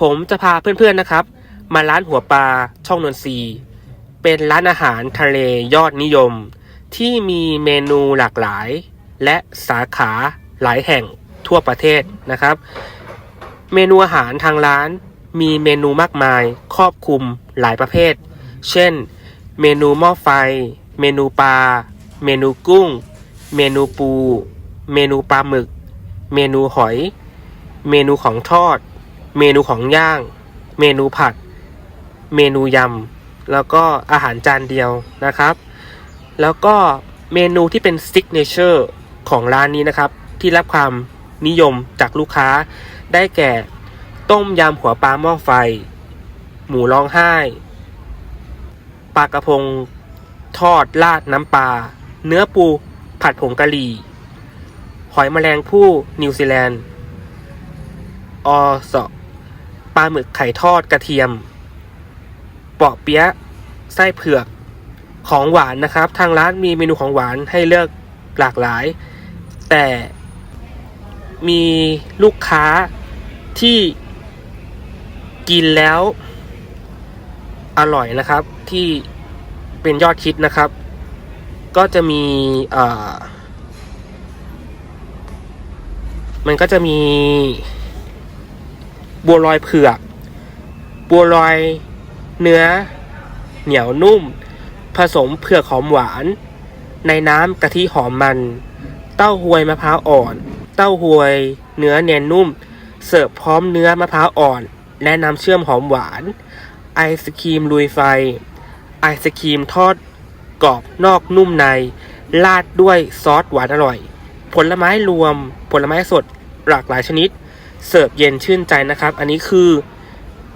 ผมจะพาเพื่อนๆนะครับ มาร้านหัวปลาช่องนนทรีเป็นร้านอาหารทะเลยอดนิยม ที่มีเมนูหลากหลาย และสาขาหลายแห่งทั่วประเทศนะครับ เมนูอาหารทางร้านมีเมนูมากมายครอบคลุมหลายประเภท เช่น เมนูหม้อไฟ เมนูปลา เมนูกุ้ง เมนูปู เมนูปลาหมึก เมนูหอย เมนูของทอด เมนูของย่าง เมนูผัด เมนูยำ แล้วก็อาหารจานเดียวนะครับ แล้วก็เมนูที่เป็นซิกเนเจอร์ของร้านนี้นะครับ ที่รับความนิยมจากลูกค้า ได้แก่ ต้มยำหัวปลาหม้อไฟ หมูร้องไห้ปลากระพงทอดราดน้ำปลา เนื้อปูผัดผงกะหรี่ หอยแมลงผู้นิวซีแลนด์ออสอ ปลาหมึกไข่ทอดกระเทียมเปาะเปี๊ยะไส้เผือกของหวานนะครับ ทางร้านมีเมนูของหวานให้เลือกหลากหลาย แต่มีลูกค้าที่กินแล้วอร่อยนะครับ ที่เป็นยอดคิดนะครับ ก็จะมีมันก็จะมี บัวลอยเผือก บัวลอยเนื้อ เหนียวนุ่ม ผสมเผือกหอมหวาน ในน้ำกะทิหอมมัน เต้าหวยมะพร้าวอ่อน เต้าหวยเนื้อเนียนนุ่ม เสิร์ฟพร้อมเนื้อมะพร้าวอ่อน และน้ำเชื่อมหอมหวาน ไอศครีมลุยไฟ ไอศครีมทอดกรอบนอกนุ่มใน ราดด้วยซอสหวานอร่อย ผลไม้รวม ผลไม้สดหลากหลายชนิด เสิร์ฟเย็นชื่นใจนะครับ อันนี้คือ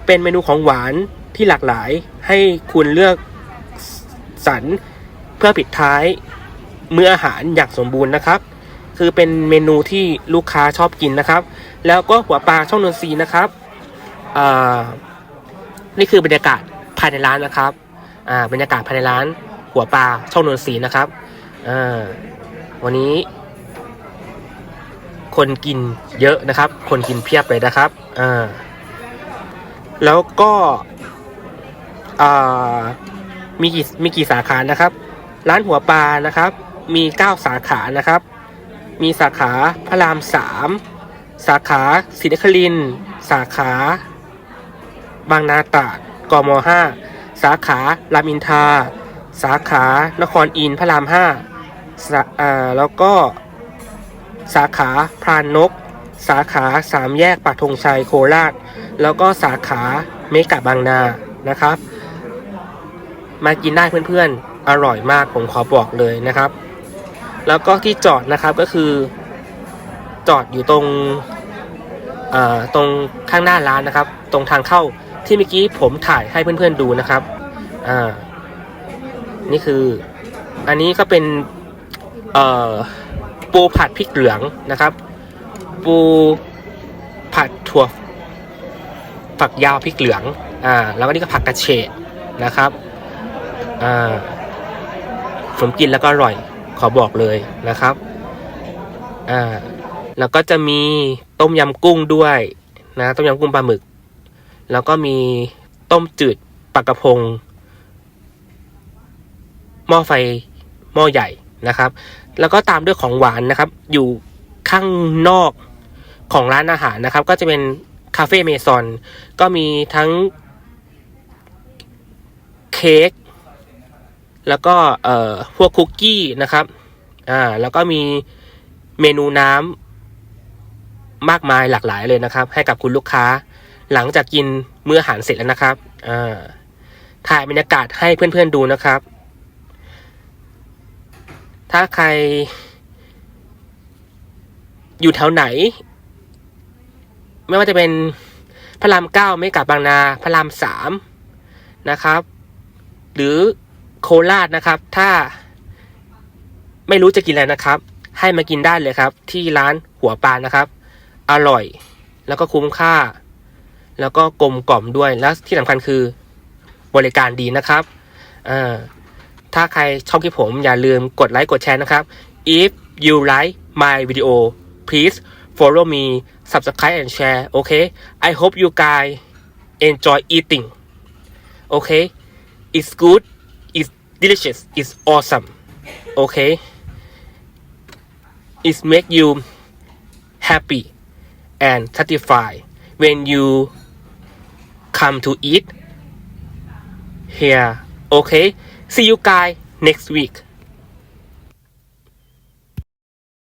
เป็นเมนูของหวานที่หลากหลายให้คุณเลือกสรรเพื่อปิดท้ายมื้ออาหารอย่างสมบูรณ์นะครับ คือเป็นเมนูที่ลูกค้าชอบกินนะครับ แล้วก็หัวปลาช่องนนทรีนะครับนี่คือบรรยากาศภายในร้านนะครับบรรยากาศภายในร้าน หัวปลาช่องนนทรีนะครับวันนี้ คนกินเยอะนะครับ คนกินเพียบเลยนะครับอ่าแล้วก็อ่ามีกี่มีกี่สาขานะครับ ร้านหัวปลานะครับ มีเก้าสาขานะครับ มีสาขาพระรามสามสาขาศรีนครินสาขา บางนาตราดกมห้าสาขารามอินทราสาขานครอินพระรามห้าสาอ่าแล้วก็ สาขาพรานนก สาขาสามแยกปักธงชัยโคราช แล้วก็สาขาเมกะบางนานะครับ มากินได้เพื่อนๆ อร่อยมากผมขอบอกเลยนะครับ แล้วก็ที่จอดนะครับก็คือ จอดอยู่ตรงตรงข้างหน้าร้านนะครับ ตรงทางเข้าที่เมื่อกี้ผมถ่ายให้เพื่อนๆดูนะครับอ่านี่คือ อันนี้ก็เป็น เอ่อ ปูผัดพริกเหลืองนะครับ ปูผัดถั่วฝักยาวพริกเหลืองอ่าแล้วก็นี่ก็ผักกระเฉดนะครับอ่าผมกินแล้วก็อร่อยขอบอกเลยนะครับอ่าแล้วก็จะมีต้มยำกุ้งด้วยนะต้มยำกุ้งปลาหมึก แล้วก็มีต้มจืดปลากระพงหม้อไฟหม้อใหญ่ นะครับ แล้วก็ตามด้วยของหวานนะครับ อยู่ข้างนอกของร้านอาหารนะครับ ก็จะเป็นคาเฟ่เมซอนก็มีทั้งเค้กแล้วก็เอ่อพวกคุกกี้นะครับอ่าแล้วก็มีเมนูน้ำมากมายหลากหลายเลยนะครับ ให้กับคุณลูกค้า หลังจากกินมื้ออาหารเสร็จแล้วนะครับอ่าถ่ายบรรยากาศให้เพื่อนๆดูนะครับ ถ้าใคร อยู่แถวไหน ไม่ว่าจะเป็นพระรามเก้าไม่กลับบางนาพระรามสามนะครับ หรือโคราชนะครับ ถ้าไม่รู้จะกินอะไรนะครับ ให้มากินได้เลยครับ ที่ร้านหัวปลานะครับ อร่อย แล้วก็คุ้มค่า แล้วก็กลมกล่อมด้วยแล้วที่สำคัญคือบริการดีนะครับอ่า ถ้าใครชอบคลิปผมอย่าลืมกดไลค์กดแชร์นะครับ if you like my video please follow me subscribe and share okay I hope you guys enjoy eating okay it's good it's delicious it's awesome okay it's make you happy and satisfied when you come to eat here okay See you guys next week.